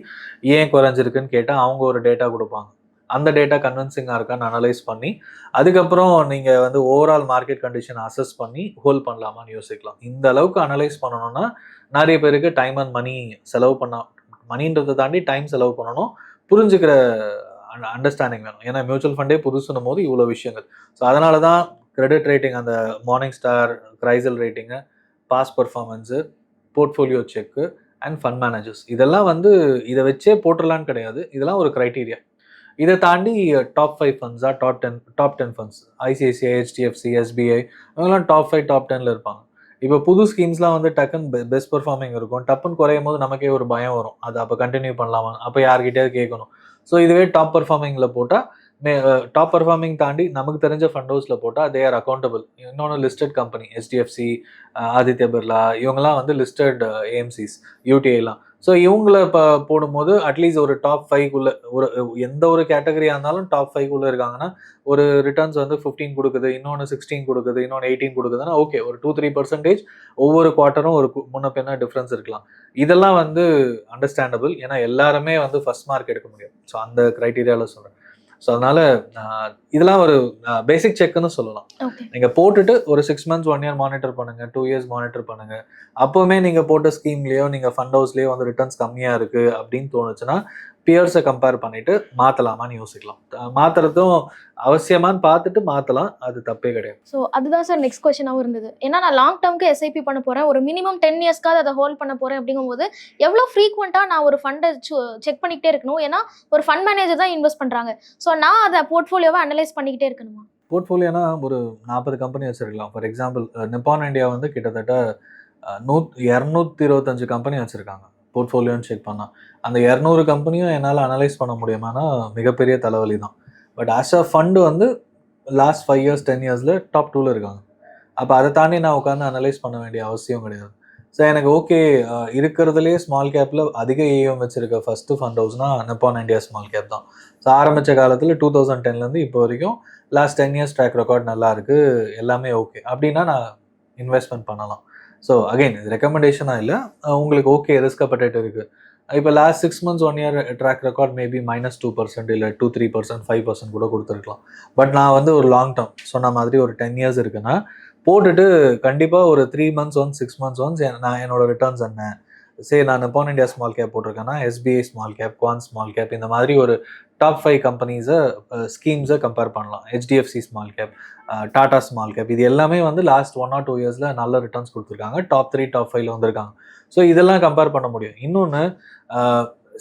ஏன் குறைஞ்சிருக்குன்னு கேட்டால் அவங்க ஒரு டேட்டா கொடுப்பாங்க. அந்த டேட்டா கன்வின்சிங்காக இருக்கான்னு அனலைஸ் பண்ணி அதுக்கப்புறம் நீங்கள் வந்து ஓவரால் மார்க்கெட் கண்டிஷன் அசஸ் பண்ணி ஹோல்ட் பண்ணலாமான்னு யோசிக்கலாம். இந்த அளவுக்கு அனலைஸ் பண்ணணும்னா நிறைய பேருக்கு டைம் அண்ட் மணி செலவு பண்ண மணின்றதை தாண்டி டைம் செலவு பண்ணணும். புரிஞ்சுக்கிற அண்டர்ஸ்டாண்டிங் வேணும். ஏன்னா மியூச்சுவல் ஃபண்டே புதுசுன்னும் போது இவ்வளோ விஷயங்கள். ஸோ அதனால தான் கிரெடிட் ரேட்டிங் அந்த Morningstar Crisil rating past performance portfolio check and fund managers இதெல்லாம் வந்து இதை வச்சே போட்டுடலான்னு கிடையாது. இதெல்லாம் ஒரு க்ரைட்டீரியா இதை தாண்டி top five ஃபண்ட்ஸாக top ten top ten funds ICICI HDFC SBI இவங்கெல்லாம் டாப் ஃபைவ் டாப் டென்ல இருப்பாங்க. இப்போ புது ஸ்கீம்ஸ்லாம் வந்து டக்குன்னு பெஸ்ட் பெர்ஃபார்மிங் இருக்கும். டப்புன்னு குறையும் போது நமக்கே ஒரு பயம் வரும். அது அப்போ கண்டினியூ பண்ணலாமா? அப்போ யார்கிட்டயாவது கேட்கணும். ஸோ இதுவே டாப் பர்ஃபார்மிங்கில் போட்டால் மே டாப் பர்ஃபார்மிங் தாண்டி நமக்கு தெரிஞ்ச ஃபண்ட் ஹவுஸில் போட்டால் தே ஆர் அக்கௌண்டபிள் இன்னொன்று listed company HDFC Aditya Birla இவங்கெல்லாம் வந்து லிஸ்டட் ஏஎம்சிஸ் யூடிஐலாம் ஸோ இவங்கள இப்போ போடும்போது அட்லீஸ்ட் ஒரு டாப் ஃபைவ்க்குள்ளே ஒரு எந்த ஒரு கேட்டகரியாக இருந்தாலும் டாப் ஃபைவ்க்குள்ளே இருக்காங்கன்னா ஒரு ரிட்டர்ன்ஸ் வந்து ஃபிஃப்டீன் கொடுக்குது இன்னொன்று சிக்ஸ்டீன் கொடுக்குது இன்னொன்று எயிட்டீன் கொடுக்குதுன்னா ஓகே ஒரு டூ த்ரீ பர்சன்டேஜ் ஒவ்வொரு குவார்ட்டரும் ஒரு முன்ன பின்ன டிஃப்ரென்ஸ் இருக்கலாம். இதெல்லாம் வந்து அண்டர்ஸ்டாண்டபிள் ஏன்னா எல்லாருமே வந்து ஃபஸ்ட் மார்க் எடுக்க முடியும். ஸோ அந்த க்ரைட்டீரியாவில் சொல்கிறேன் ஸோ அதனால இதெல்லாம் ஒரு பேசிக் செக்குன்னு சொல்லலாம். நீங்க போட்டுட்டு ஒரு six months one year monitor பண்ணுங்க டூ இயர்ஸ் மானிட்டர் பண்ணுங்க. அப்பவுமே நீங்க போட்ட ஸ்கீம்லயோ நீங்க ஃபண்ட் ஹவுஸ்லயோ வந்து ரிட்டர்ன்ஸ் கம்மியா இருக்கு அப்படின்னு தோணுச்சுன்னா பியர்ஸை கம்பேர் பண்ணிட்டு மாற்றலாமான்னு யோசிக்கலாம். அஹ் மாத்துறதும் அவசியமான்னு பார்த்துட்டு மாற்றலாம் அது தப்பே கிடையாது. ஸோ அதுதான் சார் நெக்ஸ்ட் கொஸ்டினாகவும் இருந்தது. ஏன்னா நான் லாங் டேர்ம்க்கு எஸ்ஐபி பண்ண போகிறேன் ஒரு மினிமம் டென் இயர்ஸ்க்காவது அதை ஹோல்ட் பண்ண போகிறேன் அப்படிங்கும்போது எவ்வளோ ஃப்ரீக்வெண்ட்டாக நான் ஒரு ஃபண்டை செக் பண்ணிக்கிட்டே இருக்கணும்? ஏன்னா ஒரு ஃபண்ட் மேனேஜர் தான் இன்வெஸ்ட் பண்ணுறாங்க ஸோ நான் அதை போர்ட்ஃபோலியோவை அனலைஸ் பண்ணிக்கிட்டே இருக்கணுமா? போர்ட்ஃபோலியோனா ஒரு நாற்பது கம்பெனி வச்சிருக்கலாம். ஃபார் எக்ஸாம்பிள் நிப்பான் இந்தியா வந்து கிட்டத்தட்ட அஹ், நூ இரநூத்தி இருபத்தஞ்சு கம்பெனி வச்சுருக்காங்க. போர்ட்ஃபோலியோன்னு செக் பண்ணால் அந்த இரநூறு கம்பெனியும் என்னால் அனலைஸ் பண்ண முடியுமானா மிகப்பெரிய தலைவலி தான். பட் ஆஸ் அ ஃபண்டு வந்து லாஸ்ட் ஃபைவ் இயர்ஸ் டென் இயர்ஸில் டாப் டூவில் இருக்காங்க. அப்போ அதை தாண்டி நான் உட்காந்து அனலைஸ் பண்ண வேண்டிய அவசியம் கிடையாது. ஸோ எனக்கு ஓகே இருக்கிறதுலே ஸ்மால் கேப்பில் அதிக ஏஎம் வச்சுருக்க ஃபஸ்ட்டு ஃபண்ட் ஹவுஸ்னால் நிப்பான் இண்டியா ஸ்மால் கேப் தான். ஸோ ஆரம்பித்த காலத்தில் டூ தௌசண்ட் டென்லேருந்து இப்போ வரைக்கும் last ten years track record நல்லாருக்கு எல்லாமே ஓகே அப்படின்னா நான் இன்வெஸ்ட்மெண்ட் பண்ணலாம். ஸோ அகைன் இது ரெக்கமெண்டேஷனாக இல்லை. உங்களுக்கு ஓகே ரிஸ்க் அப்படேட் இருக்குது இப்போ last six months one year track record maybe minus two percent இல்லை two three percent five percent கூட கொடுத்துருக்கலாம். பட் நான் வந்து ஒரு லாங் டேர்ம் சொன்ன மாதிரி ஒரு டென் இயர்ஸ் இருக்குன்னா போட்டுட்டு கண்டிப்பாக ஒரு three months once six months once நான் என்னோட ரிட்டர்ன்ஸ் என்ன? சரி நான் Nippon India small cap போட்டிருக்கேன்னா SBI small cap Quant small cap இந்த மாதிரி ஒரு டாப் ஃபைவ் கம்பெனிஸை ஸ்கீம்ஸை கம்பேர் பண்ணலாம். HDFC small cap Tata small cap இது எல்லாமே வந்து லாஸ்ட் ஒன் ஆர் டூ இயர்ஸில் நல்ல ரிட்டர்ன்ஸ் கொடுத்துருக்காங்க. டாப் த்ரீ டாப் ஃபைவ்ல வந்திருக்காங்க. ஸோ இதெல்லாம் கம்பேர் பண்ண முடியும். இன்னொன்று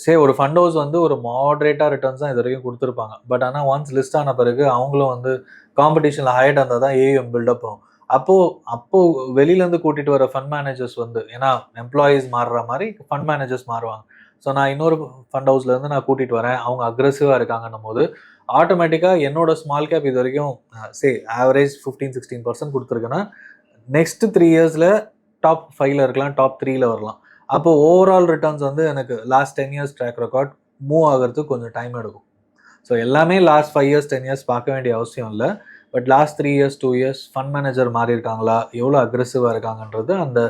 சே ஒரு ஃபண்ட் ஹவுஸ் வந்து ஒரு மாடரேட்டாக ரிட்டர்ன்ஸ் தான் இது வரைக்கும் கொடுத்துருப்பாங்க. பட் ஆனால் ஒன்ஸ் லிஸ்ட் ஆன பிறகு அவங்களும் வந்து காம்படிஷனில் ஹையட் இருந்தால் தான் ஏஎம் பில்டப் ஆகும் அப்போது அப்போது வெளியிலேருந்து கூட்டிகிட்டு வர ஃபண்ட் மேனேஜர்ஸ் வந்து ஏன்னா எம்ப்ளாயீஸ் மாறுற மாதிரி ஃபண்ட் மேனேஜர்ஸ் மாறுவாங்க. ஸோ நான் இன்னொரு ஃபண்ட் ஹவுஸ்லேருந்து நான் கூட்டிகிட்டு வரேன். அவங்க அக்ரெசிவாக இருக்காங்கன்னும் போது ஆட்டோமேட்டிக்காக என்னோட ஸ்மால் கேப் இது வரைக்கும் say average fifteen sixteen percent கொடுத்துருக்குன்னா next three இயர்ஸில் டாப் ஃபைவ்ல இருக்கலாம் டாப் த்ரீல வரலாம். அப்போ ஓவரால் ரிட்டர்ன்ஸ் வந்து எனக்கு last ten years track record move ஆகிறதுக்கு கொஞ்சம் டைம் எடுக்கும். ஸோ எல்லாமே last five years ten years பார்க்க வேண்டிய அவசியம் இல்லை. But last three years two years fund manager மாறி இருக்காங்களா எவ்வளோ அக்ரெசிவாக இருக்காங்கன்றது அந்த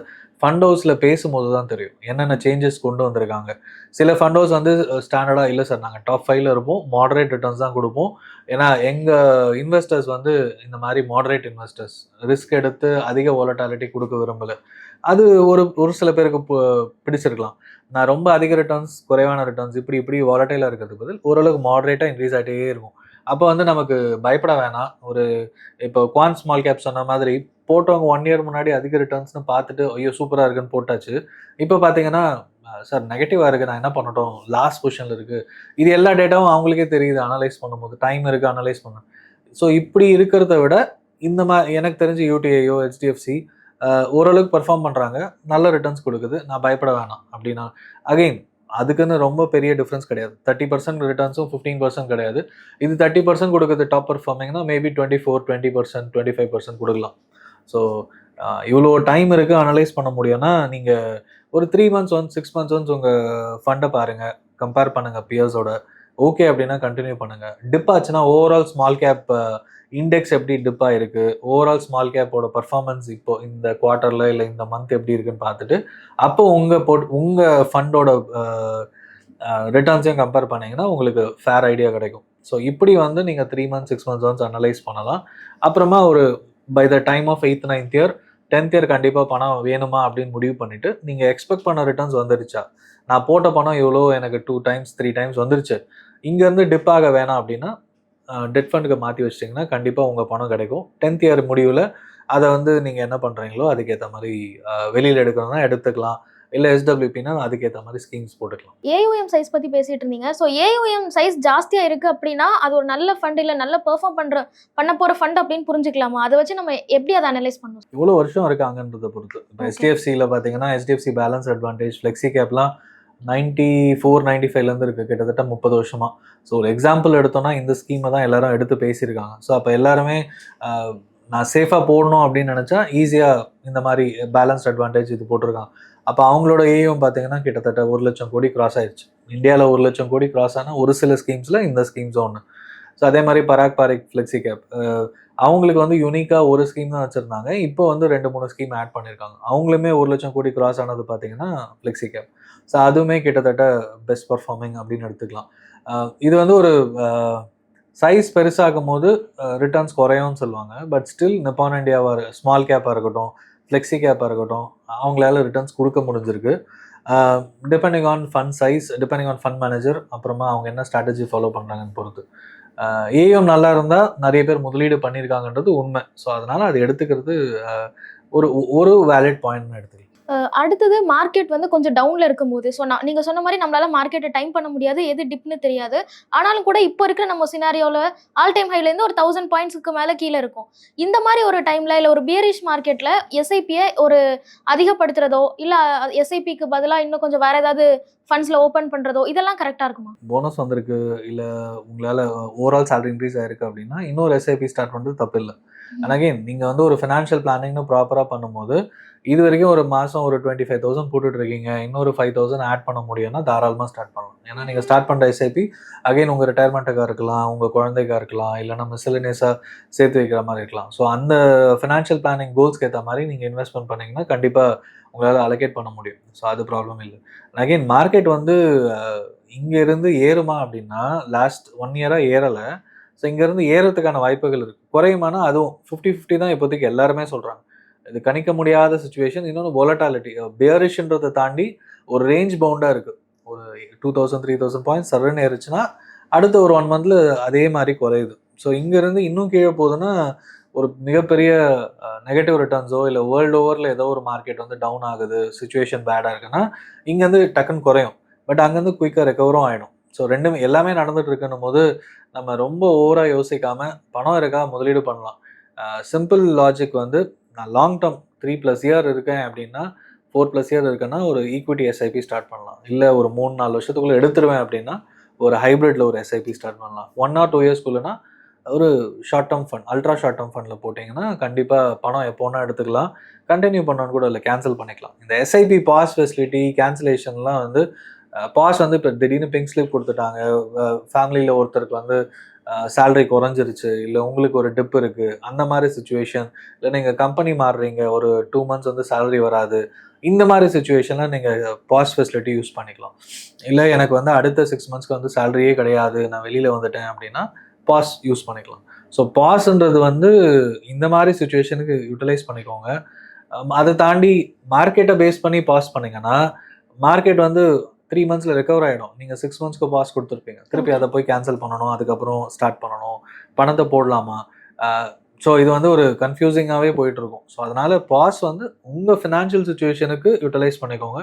ஃபண்ட் ஹவுஸில் பேசும்போது தான் தெரியும். என்னென்ன சேஞ்சஸ் கொண்டு வந்திருக்காங்க. சில ஃபண்ட் ஹவுஸ் வந்து ஸ்டாண்டர்டாக இல்லை சார் நாங்கள் டாப் ஃபைவ்ல இருப்போம். மாடரேட் ரிட்டர்ன்ஸ் தான் கொடுப்போம். ஏன்னா எங்கள் இன்வெஸ்டர்ஸ் வந்து இந்த மாதிரி மாடரேட் இன்வெஸ்டர்ஸ் ரிஸ்க் எடுத்து அதிக வாலட்டாலிட்டி கொடுக்க விரும்பல. அது ஒரு ஒரு சில பேருக்கு பு- பிடிச்சிருக்கலாம். நான் ரொம்ப அதிக ரிட்டர்ன்ஸ் குறைவான ரிட்டர்ன்ஸ் இப்படி இப்படி வாலட்டைலாக இருக்கிறதுக்கு பதில் ஓரளவுக்கு மாடரேட்டாக இன்க்ரீஸ் ஆகிட்டே இருக்கும். அப்போ வந்து நமக்கு பயப்பட வேணாம். ஒரு இப்போ குவான் ஸ்மால் கேப் சொன்ன மாதிரி போட்டவங்க ஒன் இயர் முன்னாடி அதிக ரிட்டர்ன்ஸ்னு பார்த்துட்டு ஐயோ சூப்பராக இருக்குன்னு போட்டாச்சு. இப்போ பார்த்தீங்கன்னா சார் நெகட்டிவாக இருக்குது நான் என்ன பண்ணட்டும்? லாஸ்ட் பொசிஷனில் இருக்குது இது எல்லா டேட்டாவும் அவங்களுக்கே தெரியுது அனலைஸ் பண்ணும்போது. டைம் இருக்குது அனலைஸ் பண்ண. ஸோ இப்படி இருக்கிறத விட இந்த மாதிரி எனக்கு தெரிஞ்சு யூடிஐயோ ஹெச்டிஎஃப்சி ஓரளவுக்கு பெர்ஃபார்ம் பண்ணுறாங்க நல்ல ரிட்டர்ன்ஸ் கொடுக்குது. நான் பயப்பட வேணாம் அப்படின்னா. அகைன் அதுக்குன்னு ரொம்ப பெரிய டிஃப்ரென்ஸ் கிடையாது. தேர்ட்டி பர்சன்ட் ரிட்டர்ன்ஸும் ஃபிஃப்டீன் பர்சன்ட் கிடையாது. இது தேர்ட்டி பர்சன்ட் கொடுக்குறது top பர்ஃபார்மிங்னா maybe twenty four twenty percent twenty five percent கொடுக்கலாம். ஸோ இவ்வளோ டைம் இருக்குது அனலைஸ் பண்ண முடியும்னா நீங்கள் ஒரு three months once six months once உங்கள் ஃபண்டை பாருங்கள் கம்பேர் பண்ணுங்கள் பியர்ஸோட ஓகே அப்படின்னா கண்டினியூ பண்ணுங்கள் டிப் ஆச்சுன்னா ஓவரால் ஸ்மால் கேப் இண்டெக்ஸ் எப்படி டிப் இருக்குது ஓவரால் ஸ்மால் கேப்போட பர்ஃபார்மன்ஸ் இப்போ இந்த குவார்ட்டரில் இல்லை இந்த மந்த் எப்படி இருக்குன்னு பார்த்துட்டு அப்போ உங்கள் போட் உங்கள் ஃபண்டோட ரிட்டர்ன்ஸையும் கம்பேர் பண்ணிங்கன்னா உங்களுக்கு ஃபேர் ஐடியா கிடைக்கும். ஸோ இப்படி வந்து நீங்கள் three months six months once analyse பண்ணலாம். அப்புறமா ஒரு by the time of eighth ninth year tenth year கண்டிப்பாக பணம் வேணுமா அப்படின்னு முடிவு பண்ணிவிட்டு நீங்கள் எக்ஸ்பெக்ட் பண்ண ரிட்டர்ன்ஸ் வந்துருச்சா? நான் போட்ட பணம் இவ்வளோ எனக்கு டூ டைம்ஸ் த்ரீ டைம்ஸ் வந்துருச்சு. இங்கேருந்து டிப் ஆக வேணாம் அப்படின்னா டெட் ஃபண்டுக்கு மாற்றி வச்சிட்டிங்கன்னா கண்டிப்பாக உங்கள் பணம் கிடைக்கும். டென்த் இயர் முடிவில் அதை வந்து நீங்கள் என்ன பண்ணுறீங்களோ அதுக்கேற்ற மாதிரி வெளியில் எடுக்கணும்னா எடுத்துக்கலாம். இல்லை எஸ்டபிள்யூபின்னா அதுக்கேற்ற மாதிரி ஸ்கீம்ஸ் போட்டுக்கலாம். ஏயுஎம் சைஸ் பத்தி பேசிட்டு இருந்தீங்க. ஸோ ஏயுஎம் சைஸ் ஜாஸ்தியா இருக்கு அப்படின்னா அது ஒரு நல்ல ஃபண்ட் இல்ல நல்ல பெர்ஃபார்ம் பண்ற பண்ண போற ஃபண்ட் அப்படின்னு புரிஞ்சுக்கலாமா? அதை வச்சு நம்ம எப்படி அதை அனலைஸ் பண்ணணும்? எவ்வளோ வருஷம் இருக்காங்கன்றதை பொறுத்து. இப்போ. ஹெச்டிஎஃப்சியில் பார்த்தீங்கன்னா ஹெச்டிஎஃப்சி பேலன்ஸ் அட்வான்டேஜ் ஃப்ளெக்ஸி கேப்லாம் நைன்ட்டி ஃபோர் நைன்ட்டி ஃபைவ்லேருந்து இருக்குது கிட்டத்தட்ட முப்பது வருஷமாக ஸோ ஒரு எக்ஸாம்பிள் எடுத்தோம்னா இந்த ஸ்கீமை தான் எல்லாரும் எடுத்து பேசியிருக்காங்க. ஸோ அப்போ எல்லாருமே நான் சேஃபாக போடணும் அப்படின்னு நினச்சா ஈஸியாக இந்த மாதிரி பேலன்ஸ் அட்வான்டேஜ் இது போட்டிருக்காங்க. அப்போ அவங்களோட ஏயும் பார்த்தீங்கன்னா கிட்டத்தட்ட ஒரு லட்சம் கோடி கிராஸ் ஆயிடுச்சு இந்தியாவில் ஒரு லட்சம் கோடி கிராஸ் ஆனால் ஒரு சில ஸ்கீம்ஸில் இந்த ஸ்கீம்ஸும் ஒன்று ஸோ அதே மாதிரி பராக் பாரிக் ஃப்ளெக்ஸி கேப் அவங்களுக்கு வந்து யூனிக்காக ஒரு ஸ்கீம் தான் வச்சுருந்தாங்க. இப்போ வந்து ரெண்டு மூணு ஸ்கீம் ஆட் பண்ணியிருக்காங்க அவங்களுமே ஒரு லட்சம் கோடி கிராஸ் ஆனது பார்த்தீங்கன்னா ஃப்ளெக்ஸி கேப் ஸோ அதுவுமே கிட்டத்தட்ட பெஸ்ட் பர்ஃபார்மிங் அப்படின்னு எடுத்துக்கலாம். இது வந்து ஒரு சைஸ் பெருசாகும் போது ரிட்டர்ன்ஸ் குறையும்னு சொல்லுவாங்க. பட் ஸ்டில் நிப்பான் இந்தியாவாக ஸ்மால் கேப்பாக இருக்கட்டும் ஃப்ளெக்ஸி கேப்பாக இருக்கட்டும் அவங்களால ரிட்டர்ன்ஸ் கொடுக்க முடிஞ்சிருக்கு. Depending on fund size depending on fund manager அப்புறமா அவங்க என்ன ஸ்ட்ராட்டஜி ஃபாலோ பண்ணுறாங்கன்னு பொறுத்து. ஏஎம் நல்லா இருந்தால் நிறைய பேர் முதலீடு பண்ணியிருக்காங்கன்றது உண்மை. ஸோ அதனால் அது எடுத்துக்கிறது ஒரு ஒரு வேலிட் பாயிண்ட்னு எடுத்துக்கலாம். அடுத்தது மார்க்கெட் வந்து கொஞ்சம் டவுன்ல இருக்கும்போது ஸோ நான் நீங்க சொன்ன மாதிரி நம்மளால மார்க்கெட்டை டைம் பண்ண முடியாது எது டிப்னு தெரியாது. ஆனாலும் கூட இப்போ இருக்கிற நம்ம சினாரியோல ஆல் டைம் ஹைல இருந்து ஒரு தௌசண்ட் பாயிண்ட்ஸ்க்கு மேல கீழே இருக்கும். இந்த மாதிரி ஒரு டைம்ல இல்ல ஒரு பியரிஷ் மார்க்கெட்ல எஸ்ஐபியை ஒரு அதிகப்படுத்துறதோ இல்ல எஸ்ஐபிக்கு பதிலா இன்னும் கொஞ்சம் வேற ஏதாவது ஃபண்ட்ஸ்ல ஓபன் பண்றதோ இதெல்லாம் கரெக்டா இருக்குமா? போனஸ் வந்திருக்கு இல்லை உங்களால் ஓவரால் சேலரி இன்க்ரீஸ் ஆயிருக்கு அப்படின்னா இன்னொரு எஸ்ஐபி ஸ்டார்ட் பண்ணுறது தப்பு இல்லை அண்ட் அகைன் நீங்கள் வந்து ஒரு ஃபினான்ஷியல் பிளானிங்னு ப்ராப்பராக பண்ணும்போது இது வரைக்கும் ஒரு மாதம் ஒரு டுவெண்ட்டி ஃபைவ் தௌசண்ட் போட்டுட்டு இருக்கீங்க இன்னொரு ஃபைவ் தௌசண்ட் ஆட் பண்ண முடியும்னா தாராளமாக ஸ்டார்ட் பண்ணலாம். ஏன்னா நீங்கள் ஸ்டார்ட் பண்ணுற எஸ்ஐபி அகைன் உங்கள் ரிட்டையர்மெண்ட்டுக்காக இருக்கலாம் உங்கள் குழந்தைக்காக இருக்கலாம் இல்லைன்னா மிஸ்லினியஸாக சேர்த்து வைக்கிற மாதிரி இருக்கலாம். ஸோ அந்த ஃபினான்ஷியல் பிளானிங் கோல்ஸ்க்கு ஏற்ற மாதிரி நீங்கள் இன்வெஸ்ட்மெண்ட் பண்ணிங்கன்னா கண்டிப்பாக உங்களால் அலோகேட் பண்ண முடியும். ஸோ அது ப்ராப்ளம் இல்லை. அகைன் மார்க்கெட் வந்து இங்கேருந்து ஏறுமா அப்படின்னா லாஸ்ட் ஒன் இயராக ஏறலை. ஸோ இங்கேருந்து ஏறத்துக்கான வாய்ப்புகள் இருக்குது குறையுமானா அதுவும் ஃபிஃப்டி ஃபிஃப்டி தான் இப்போதைக்கு எல்லாருமே சொல்கிறாங்க இது கணிக்க முடியாத சுச்சுவேஷன் இன்னொன்று வொலட்டாலிட்டி பியரிஷ்ன்றதை தாண்டி ஒரு ரேஞ்ச் பவுண்டாக இருக்குது ஒரு two thousand three thousand point சர்ன்னு ஏறிச்சுன்னா அடுத்த ஒரு ஒன் மந்த்தில் அதே மாதிரி குறையுது. ஸோ இங்கேருந்து இன்னும் கீழே போகுதுன்னா ஒரு மிகப்பெரிய நெகட்டிவ் ரிட்டர்ன்ஸோ இல்லை வேர்ல்டு ஓவரில் ஏதோ ஒரு மார்க்கெட் வந்து டவுன் ஆகுது சுச்சுவேஷன் பேடாக இருக்குன்னா இங்கேருந்து டக்குன்னு குறையும். பட் அங்கேருந்து குயிக்காக ரெக்கவரும் ஆகிடும் ஸோ ரெண்டுமே எல்லாமே நடந்துட்டு இருக்குன்னும் போது நம்ம ரொம்ப ஓவராக யோசிக்காமல் பணம் இருக்கா முதலீடு பண்ணலாம். சிம்பிள் லாஜிக் வந்து நான் long term three plus year இருக்கேன் அப்படின்னா ஃபோர் ப்ளஸ் இயர் இருக்கேன்னா ஒரு ஈக்விட்டி எஸ்ஐபி ஸ்டார்ட் பண்ணலாம். இல்லை ஒரு மூணு நாலு வருஷத்துக்குள்ளே எடுத்துருவேன் அப்படின்னா ஒரு ஹைப்ரிட்ல ஒரு எஸ்ஐபி ஸ்டார்ட் பண்ணலாம். ஒன் ஆர் டூ இயர்ஸ்க்குள்ளனா ஒரு short term fund ultra short term ஃபண்டில் போட்டிங்கன்னா கண்டிப்பாக பணம் எப்போ எடுத்துக்கலாம். கண்டினியூ பண்ணணும் கூட இல்லை கேன்சல் பண்ணிக்கலாம். இந்த எஸ்ஐபி பாஸ் ஃபெசிலிட்டி கேன்சலேஷன்லாம் வந்து பாஸ் வந்து இப்போ திடீர்னு பிங்க் ஸ்லிப் கொடுத்துட்டாங்க. ஃபேமிலியில் ஒருத்தருக்கு வந்து சேலரி குறைஞ்சிருச்சு இல்லை உங்களுக்கு ஒரு டிப் இருக்குது அந்த மாதிரி சுச்சுவேஷன் இல்லை நீங்கள் கம்பெனி மாறுறீங்க ஒரு டூ மந்த்ஸ் வந்து சேலரி வராது இந்த மாதிரி சுச்சுவேஷனில் நீங்கள் பாஸ் ஃபெசிலிட்டி யூஸ் பண்ணிக்கலாம். இல்லை எனக்கு வந்து அடுத்த சிக்ஸ் மந்த்ஸ்க்கு வந்து சேலரியே கிடையாது நான் வெளியில் வந்துட்டேன் அப்படின்னா பாஸ் யூஸ் பண்ணிக்கலாம். ஸோ பாஸ்ன்றது வந்து இந்த மாதிரி சுச்சுவேஷனுக்கு யூட்டிலைஸ் பண்ணிக்கோங்க. அதை தாண்டி மார்க்கெட்டை பேஸ் பண்ணி பாஸ் பண்ணிங்கன்னா மார்க்கெட் வந்து த்ரீ மந்த்ஸில் ரெக்கவர் ஆகிடும் நீங்கள் சிக்ஸ் மந்த்ஸ்க்கு பாஸ் கொடுத்துருப்பீங்க. திருப்பி அதை போய் கேன்சல் பண்ணணும் அதுக்கப்புறம் ஸ்டார்ட் பண்ணணும். பணத்தை போடலாமா? ஸோ இது வந்து ஒரு கன்ஃபியூசிங்காகவே போயிட்டு இருக்கும் ஸோ அதனால பாஸ் வந்து உங்கள் ஃபினான்ஷியல் சுச்சுவேஷனுக்கு யூட்டிலைஸ் பண்ணிக்கோங்க.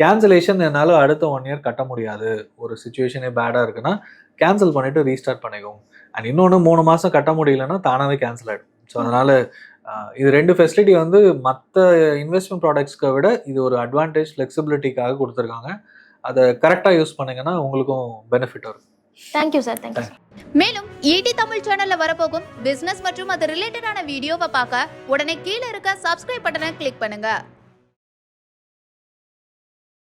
கேன்சலேஷன் என்னால் அடுத்த ஒன் இயர் கட்ட முடியாது. ஒரு சுச்சுவேஷனே பேடாக இருக்குன்னா கேன்சல் பண்ணிவிட்டு ரீஸ்டார்ட் பண்ணிக்கோங்க. அண்ட் இன்னொன்று மூணு மாதம் கட்ட முடியலன்னா தானாகவே கேன்சல் ஆகிடும் ஸோ அதனால் இது ரெண்டு ஃபெசிலிட்டி வந்து மற்ற இன்வெஸ்ட்மெண்ட் ப்ராடக்ட்ஸ்க்கை விட இது ஒரு அட்வான்டேஜ் ஃப்ளெக்சிபிலிட்டிக்காக கொடுத்துருக்காங்க. அதை கரெக்டாக யூஸ் பண்ணீங்கன்னா உங்களுக்கும் பெனிஃபிட் வரும் thank you sir thank you மேலும் ஈடி தமிழ் சேனல்ல வரப்போகும் பிசினஸ் மற்றும் அது ரிலேட்டடான வீடியோவை பார்க்க உடனே கீழே இருக்க சப்ஸ்கிரைப் பட்டனை கிளிக் பண்ணுங்க.